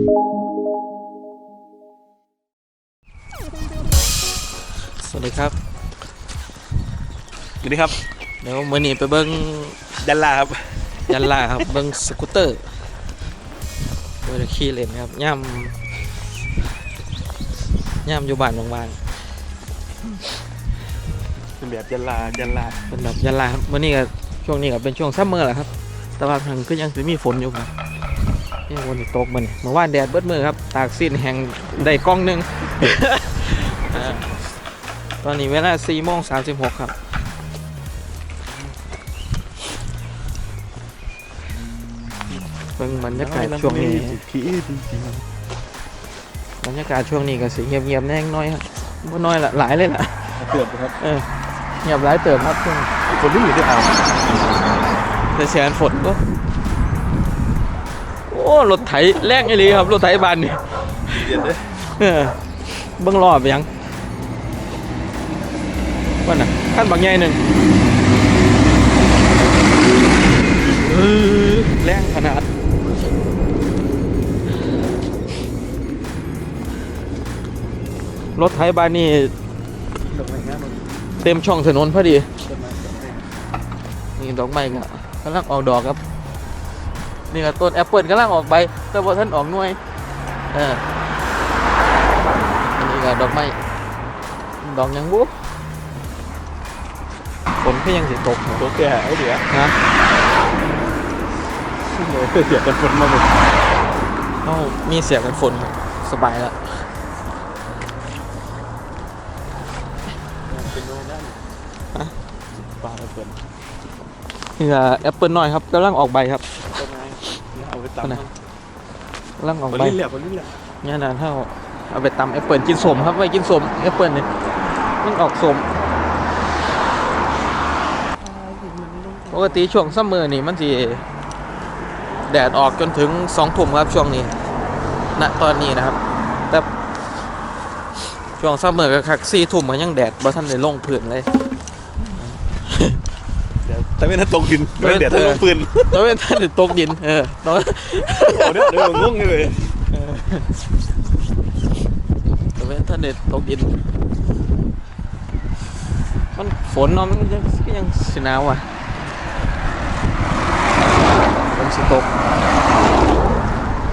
สวัสดีครับ สวัสดีครับ เดี๋ยวมื่อนี้ไปเบิ้งยันลาครับยันลาครับเบิ้งสกูตเตอร์เวลาขี่เล่นครับย่ำย่ำอยู่บ้านบางเป็นแบบยันลายันลาๆเป็นแบบยันลาครับมื่อนี้ก็ช่วงนี้ก็เป็นช่วงซัมเมอร์แหละครับ แต่ว่าทางก็ยังจะมีฝนอยู่ครับ ยังฝนตกมันเมื่อวานแดดเบิดมือครับ ตากสิ้นแห่งได้กล้องหนึงอ่าตอนนี้เวลา4โมง36 ครับเบิ่งบรรยากาศช่วงนี้พี่จริงบรรยากาศช่วงนี้ก็สิเงียบๆแน่งน้อยครับบ่น้อยละหลายเลยล่ะๆเกือบครับเออเงียบหลายเติบครับช่วงคนที่อยู่ที่อ่าวแต่เสียงฝนก็โอ้รถไถแรงไอ้ลีครับรถไถบานนี่เย็นเลยเออเบิ่งรอบไปยังว่าน่ะขั้นบางใหญ่หนึ่งเออแรงขนาดรถไถบานนี่ดอกไม้งามมันเต็มช่องถนนพอดีต้นไม้ดอกไม้นี่ดอกไม้ก็กำลังออกดอกครับ นี่ก็ต้นแอปเปิลกำลังออกใบแต่ว่าท่านออกหน่วยเอออันนี้ก็ดอกไม้ดอกหยังบุฝนก็ยังสิตกอยู่ตัวแก่ไอ้เดี๋ยวนะเลยเสียกันฝนมาหมดเอ้ามีเสียกันฝนสบายแล้วเป็นโน่นนั่นฮะปลาเปิดนี่ก็แอปเปิลน้อยครับกำลังออกใบครับ ต้นไม้เอาไป ตำอันไหนกำลังออกคนใบลิ้นแหลมคนลิ้นแหลมเนี่ยนะถ้าเอาไปตำแอปเปิลกินสมครับไว้กินสมแอปเปิลเนี่ยมันออกสมปกติช่วงซัมเมอร์นี่มันสิแดดออกจนถึงสองทุ่มครับช่วงนี้ณตอนนี้นะครับ แต่ช่วงซัมเมอร์ก็คักสี่ทุ่มมันยังแดดบ่ทันได้ลงพื้นเลยเดี๋ยว แต่ไม่น่าตกดินไม่เดี๋ยวต้องลงปืนตอนนั้นท่านได้ตกดิน เออตอนโอ้เดี๋ยวเดี๋ยวงงเลยตอนนั้นท่านได้ตกดิน มันฝนเนาะมันก็ยังก็ยังสิหนาวอะฝนสิตก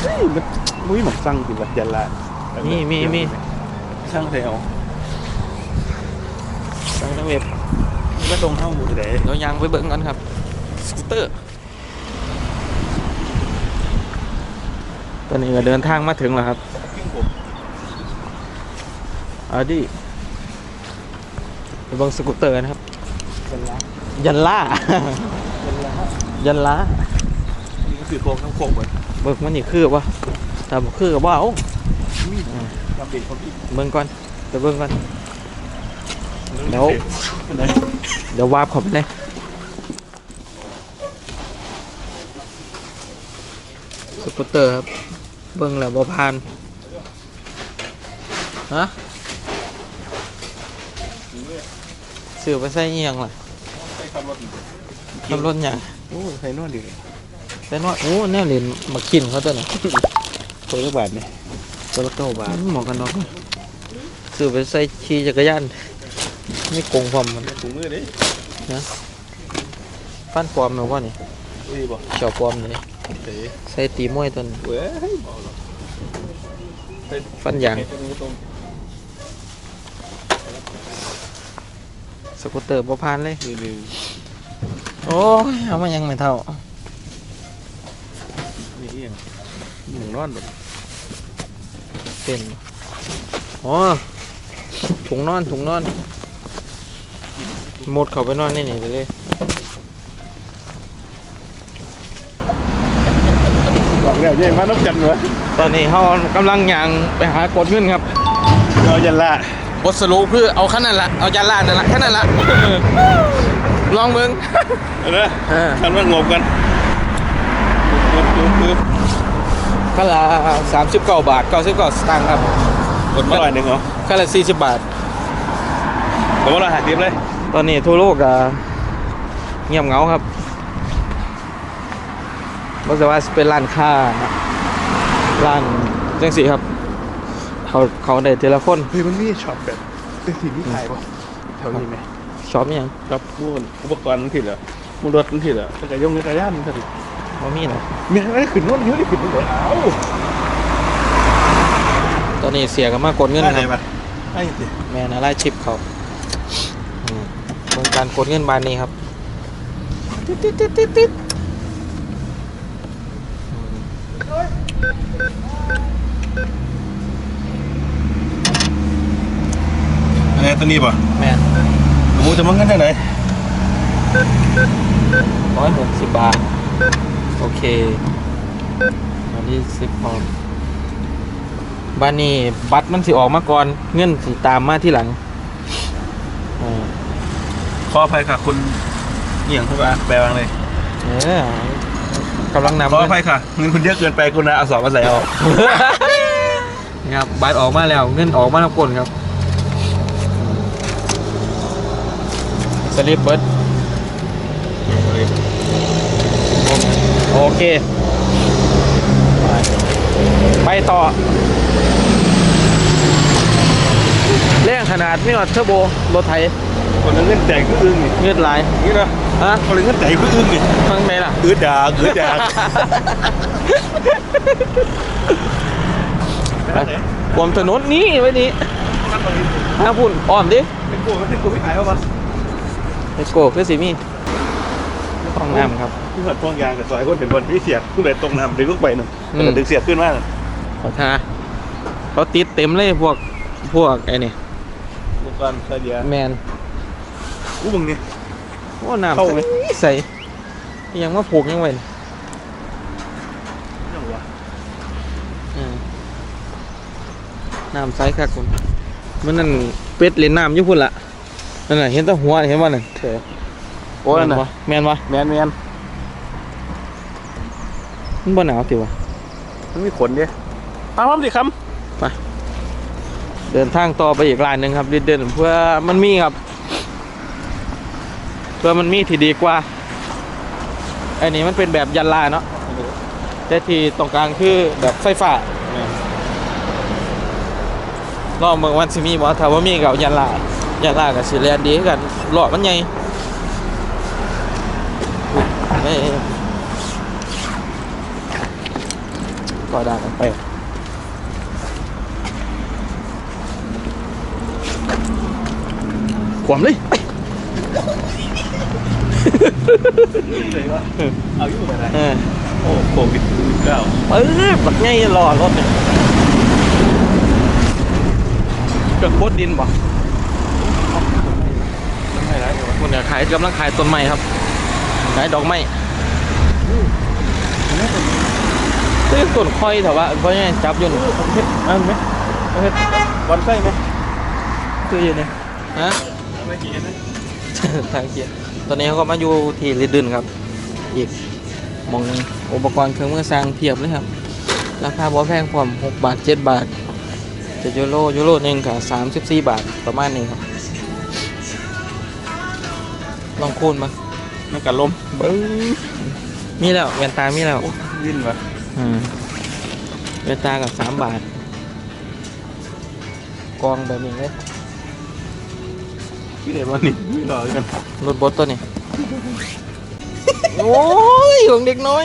เฮ้ยมันมุ้ยหมันสั่งจริงวะยันลามีมีมีช่างแถวทางทางเว็บ ก็ตรงเข้าหมู่ไหนเดี๋ยวยางไปเบิ่งกันครับ สกูตเตอร์ ตอนนี้ก็เดินทางมาถึงแล้วครับอาดิไปเบิ่งสกูตเตอร์นะครับ ยันลายันล่ายันล้านี่ก็คือโค้งทั้งโค้งหมดเบิ่งมันนี่คือวะแต่บ่คือกับว่าเอาทำเป็นคนอีกเบิ่งก่อนไปเบิ่งก่อน เดี๋ยวอันไหนเดี๋ยววาบเข้าไปเลยสกูตเตอร์ครับ เบิ่งแล้วบ่ผ่านฮะซื้อไปใส่เอียงล่ะใช้ขับรถขับรถหยังโอ้ใช้นวดดีแต่น้อยโอ้แนวเล่นมากินเขาตัวน่ะตัวละบาทนี่ตัวละเก้าบาทหมอกันน็อกซื้อไปใส่ขี่จักรยาน ไม่โกงความมันถุงมือดิฟันปลอมแม่นว่านี่อุ้ยบ่เขียวปลอมนี่เต๋ใส่ตีมวยตัวนี้เว้ยบ่หรอกฟันยางเห็ตรงสกูตเตอร์บ่ผ่านเลยๆนี่นี่โอ้ยเอามายังไม่เท่านี่เองหนึ่งนอนแบบเป็นอ๋อถุงนอนถุงนอน หมดเข้าไปนอนในนี่ไปเลยบอกแล้วยังมานับจันวะตอนนี้เขากำลังย่างไปหากดเงินครับเรายันละบทสรุปคือเอาขั้นนั้นละเอาจานลาดนั่นละแค่นั้นละลองเบิ่งเอาละเออคันว่างบกันปึ๊บปึ๊บปึ๊บขั้นละสามสิบเก้าบาทเก้าสิบเก้าสตางค์ครับกดมาหน่อยหนึ่งเหรอขั้นละสี่สิบบาทกดมาหน่อยหาทิปเลย ตอนนี้ทั่วโลกอะเงียบเหงาครับบ่ว่าสิเป็นร้านค้าร้านจังสีครับ เขาเขาได้ทีละคนเฮ้ยมันมีช็อปแบบเป็นสิ่งที่ขายป่ะแถวนี้ไหมชอบอิหยังช็อปพวกอุปกรณ์ทั้งที่เหรอมูรถทั้งที่เหรอจักรยงจักรยานทั้งที่ว่ามีเหรอมีอะไรขึ้นโน่นเยอะดิขึ้นโน่นเลยเอ้าตอนนี้เสียกันมากกดเงินได้คไหนรับมาได้สิแม่นะไล่ชิปเขาอืมเบิ่ง การกดเงินบานนี้ครับติ๊ดติ๊ดติ๊ดติ๊ดติ๊ดอืมอะไรตัวนี้ป่ะแม่นหมูจะมันกันได้ไหนร้อยหกสิบบาท โอเคมาที่สิบพอบ้านนี้บัตรมันสิออกมาก่อน เงินสิตามมาที่หลังอ่า ขออภัยค่ะคุณเหี่ยงทุกอาแปลว่าเลยเออกำลังนำขออภัยค่ะเงินคุณเยอะเกินไปคุณนะเอาสองมาใส่เอานี่ครับบัตรออกมาแล้วเงินออกมาแล้วกลครับสลิปเบิร์ดโอเค ไปไปต่อเร่งขนาดไม่หอดเทอร์โบรถไถ คนละเงินใจก็อึ้งนี่เงือดไหลายนี่นะฮะคนละเงินใจก็อึ้งนี่ฟังไหมล่ะอืดดากอืดดากไปบนถนนนี้ไว้นี้ห้าพุ่นอ้อมดิเป็นกูเป็นกูไม่ขายเอาวะเลสโกคือสีมีห้องน้ำครับที่หัดพวงยางกับซอยคนเป็นคนที่เสียบผู้ใดตรงน้ำดึงลูกไปหนึ่งอืมแต่ดึงเสียบขึ้นมากขอทาเขาติดเต็มเลยพวกพวกไอ้นี่อุปกรณ์ใส่เดียแมน อู้มึงนี่โอ้น้ำเข้าไหม ใส่ยังมาผูกยังไงยังวะอืมน้ำใสครับคุณมันนั่นเป็ดเล่นน้ำอยู่พุ่นละนั่นน่ะเห็นแตะหัวเห็นว่านั่นเถอะโอ้ยน่ะแมนวะแมนแมนมันบ่หนาวติวะ มันมีขนดิตามพร้อมสิครับ เดินทางต่อไปอีกร้านหนึ่งครับเดินๆเพื่อมันมีครับ เพื่อมันมีที่ดีกว่าไอ้นี่มันเป็นแบบยันลาเนาะแต่ที่ตรงกลางคือแบบไฟฟ้ารอบเมืองวันสิมีบ่ถ้าว่ามีกับยันลายันลากับสิแลนดีกันหลอดมันใหญ่ก็ได้กันไปขวมเลย เลยวะเอาอยู่ไปไหนเออโอ้โควิดเก้าเอ้ยบักไงรอรถเนี่ยเครื่องโคตรดินบ่ไม่ไรวะคุณเนี่ยขายกำลังขายต้นไม้ครับ ขายดอกไม้ซื้อต้นค่อยเถอะว่าเพราะยังจับอยู่นี่ผมเฮ็ดอันไหมผมเฮ็ดบอลไส้ไหมซื้ออยู่นี่ฮะไม่กี่นะทางเกียร์ต อนนี้เขาก็มาอยู่ที่ลิดดินครับ อีกหมองหนึงอุปกรณ์เครื่องมือสร้างเพียบเลยครับ ราคาบ่แพงพร้อม6บาท 7 บาทจะยูโรยูโรหนึ่งกับ34บาทประมาณนี้ครับ ลองคูณมามันกัดลมเบิ้งมีแล้วแว่นตามีแล้วโอ้วินวะอืมแว่นตากับ3บาท กองแบบนี้เลย พี่เด็กวันนี้ไม่รอกันรถบดตัวนี้ โอ้ยของเด็กน้อย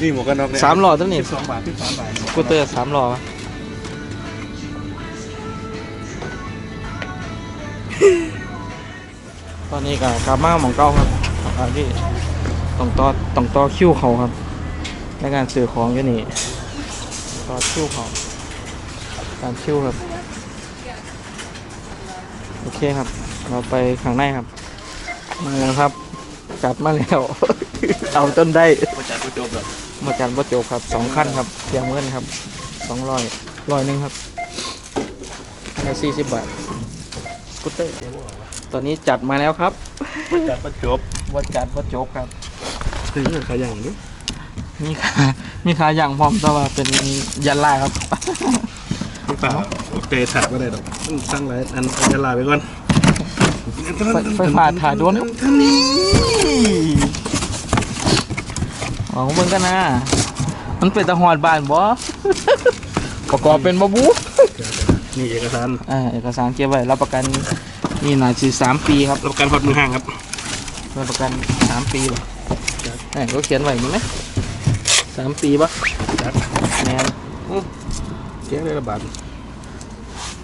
นี่หมวกกันน็อกเนี่ยสามหล่อตัวนี้ สิบสองบาทที่สามบาทกูเตอร์สามหล่อปะตอนนี้ก็กลับมาหมองเก้าครับอันที่ต้องต่อต้องต่อคิวเขาครับ ในการซื้อของอยู่นี่ต่อคิวเขาการคิวครับ โอเคครับ เราไปข้างในครับมาแล้วครับจัดมาแล้ว เอาจนได้ประจัดประจบแบบมาจันวัดโจกครับสองขั้นครับเสียงเงินครับสองร้อยร้อยหนึ่งครับในสี่สิบบาทสกูตเตอร์ตอนนี้จัดมาแล้วครับประจัดประจบวัดจัดวัดโจกครับถึงขยันดิมีขามีขาอย่างพร้อมแต่ว่าเป็นยันลายครับไม่เปล่า เตะถักก็ได้ดอกตั้งหลายอันจะลาไปก่อนไฟไฟฟ้าถ่ายด้วนครับท่านนี้หวังเบิ่งกันนะมันเป็นตะหอดบ้านบ่ประกอบเป็นบ่บูนี่เอกสารอ่าเอกสารเก็บไว้รับประกันนี่น่าสิสามปีครับรับประกันพอดมือห่างครับรับประกันสามปีเลยแหมก็เขียนไว้นี่ไหมสามปีปะจัดแมนเจ๊ได้ระบาด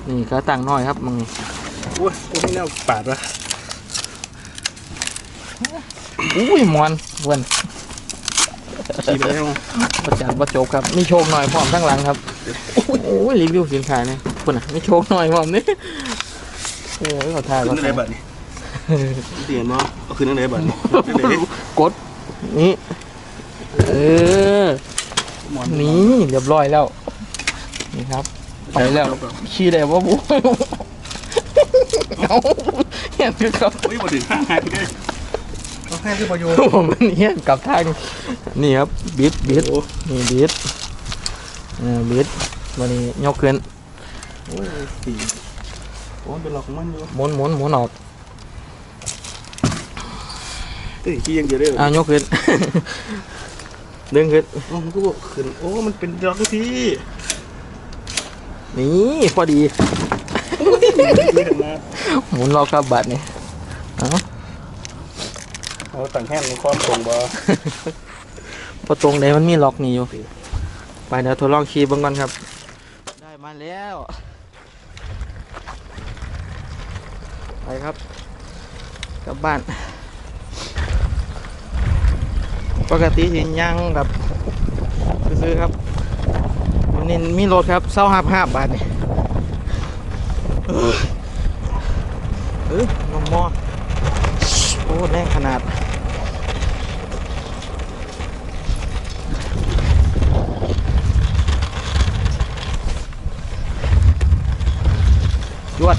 นี่ก็ตังค์น้อยครับมึงโอ้ยโอ้ยไม่แน่ปาดวะอุ้ยมอนเวนขี่ไปแล้วประจันประจบครับมีโชคหน่อยพร้อมทั้งหลังครับโอ้ยรีวิวสินค้าเนี่ยคุณอะมีโชคหน่อยพร้อมนี่เออเขาทายขึ้นอะไรทายบัดนี่เตียนมั้งเอาขึ้นอะไรบัดนี่ขึ้นอะไรกดนี่เออหมอนนี่เรียบร้อยแล้วนี่ครับ ไปแล้วขี่ได้ว่าบูเอาเห็นคือครับโอ้ยมาถึงห้างหายไปเลยเอาให้ที่ประโยชน์ผมมันเห็นกลับทางนี่ครับบิดบิดโอ้นี่บิดเออบิดวันนี้ยกขึ้นโอ้ยสีโอ้ยเป็นหลอกของมันอยู่หมุนหมุนหมุนออกเอ้ยขี้ยังเดียวได้เหรออ่ายกขึ้นดึงขึ้นโอ้มันก็บอกขึ้นโอ้มันเป็นล็อกที่ นี่พอดีนี่ถึงมาหมุนรอบครับบัตรนี่เอาเอาต่างแห้งความตรงบ่พอตรงไหนมันมีล็อกนี่อยู่ ไปเดี๋ยวทดลองขี่เบ้างก่อนครับ ได้มาแล้ว ไปครับ กลับบ้าน ปกติสิยังแบบซื้อๆครับวั นี้มีรถครับเศร้าห้าห้าบาทนี่เออเออนมมอโอ้แรงขนาดยวด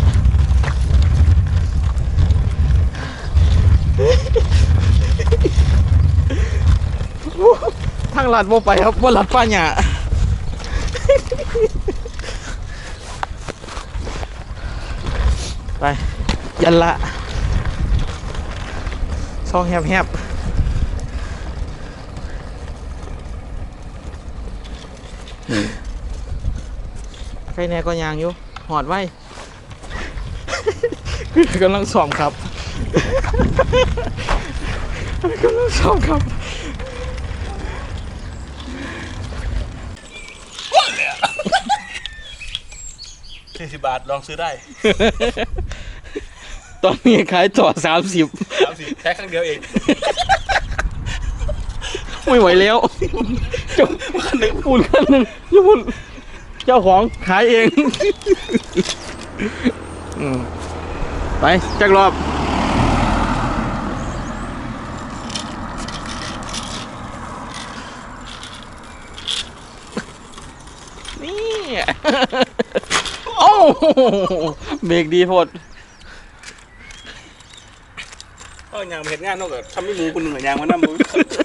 ทางลัดบ่ไปครับบ่ลัดป้าหยา ไป ยันละซองแฮบๆใครแน่ก็ยางอยู่ หอดไว้กำลังซ้อมครับกำลังซ้อมครับ สี่สิบบาทลองซื้อได้ตอนนี้ขายต่อสามสิบสามสิบแค่ครั้งเดียวเองไม่ไหวแล้วเจ้าคันหนึ่งปุ่นคันหนึ่งญี่ปุ่นเจ้าของขายเองอืมไปจักรอบนี่โอ้า เบรกดีโพดก็ยางมาเห็นงานนอกจากทำให้หมูคนหนึ่งอะยางมานั่งมือ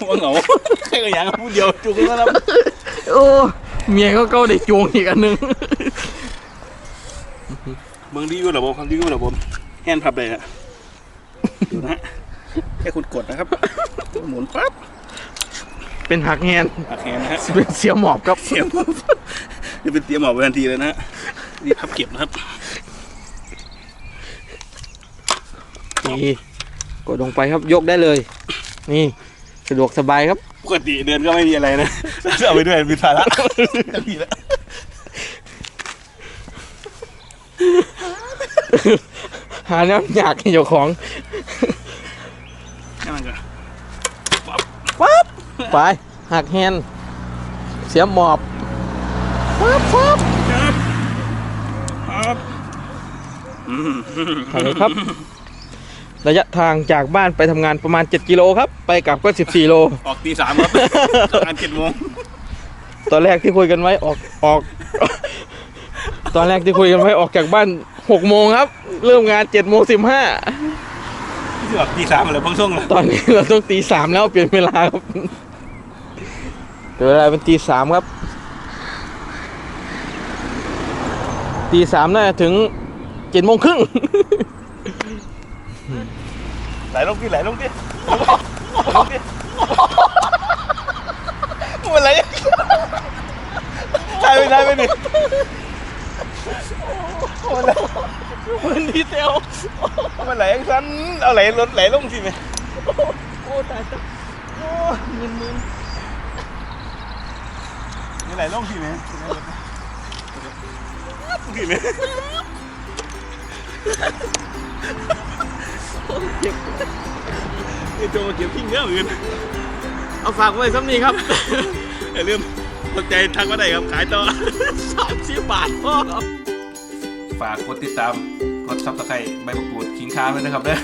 ว่าเหงาแค่ก็ยางผู้เดียวจุกแล้วนะโอ้เมียเขาก็ได้จูงอีกอันหนึงเมืองดีกว่าระบบความดีกว่าระบบแฮนด์พับเลยฮะดูนะฮะแค่คุณกดนะครับ หมุนปั๊บเป็นหักแฮนอัดแฮนด์นะฮะเป็นเสียหมอบครับเสียงปั๊บนี่เป็นเตรียมหมอบไว้ทันทีเลยนะ ฮะนี่พับเก็บนะครับนี่กดลงไปครับยกได้เลย นี่สะดวกสบายครับปกติเดินก็ไม่มีอะไรนะเอาไปด้วยมีภาระมีแล้วหาน้ำอยากให้เจ้าของนี่มันก็ปั๊บไปหักแฮนเสียหมอบปั๊บปั๊บครับ อืมไปเลยครับ ระยะทางจากบ้านไปทำงานประมาณ 7 กิโลครับ ไปกลับก็ 14 โล ออกตีสามครับงานเจ็ดโมงตอนแรกที่คุยกันไว้ออกออก ตอนแรกที่คุยกันไว้ออกจากบ้าน6โมงครับ เริ่มงาน7โมง15 ที่ออกตีสามอะไรเพิ่งส่งเลยตอนนี้เราต้องตีสามแล้วเปลี่ยนเวลาครับเดี๋ยวเวลาเป็นตีสามครับ ตีสามน่าจะถึง เจ็ดโมงครึ่งไหลลงที่ไหลลงที่ไหลลงที่อะไรใช่ไม่ใช่ไม่ดิมันดีเทลมันไหลยังสั้นเอาไหลรถไหลลงสิไหมโอ้ตายตายโอ้มึนมึนนี่ไหลลงสิไหมสิไหม เจ็บไอ้โจมาเก็บทิ้งเยอะเหมือนกันเอาฝากไว้ซ้ำนี้ครับอย่าลืมสนใจทักมาได้ครับขายต่อสามสิบบาทพ่อครับฝากกดติดตามกดซับสไครต์ใบมะกรูดขิงค้าด้วยนะครับเด้อ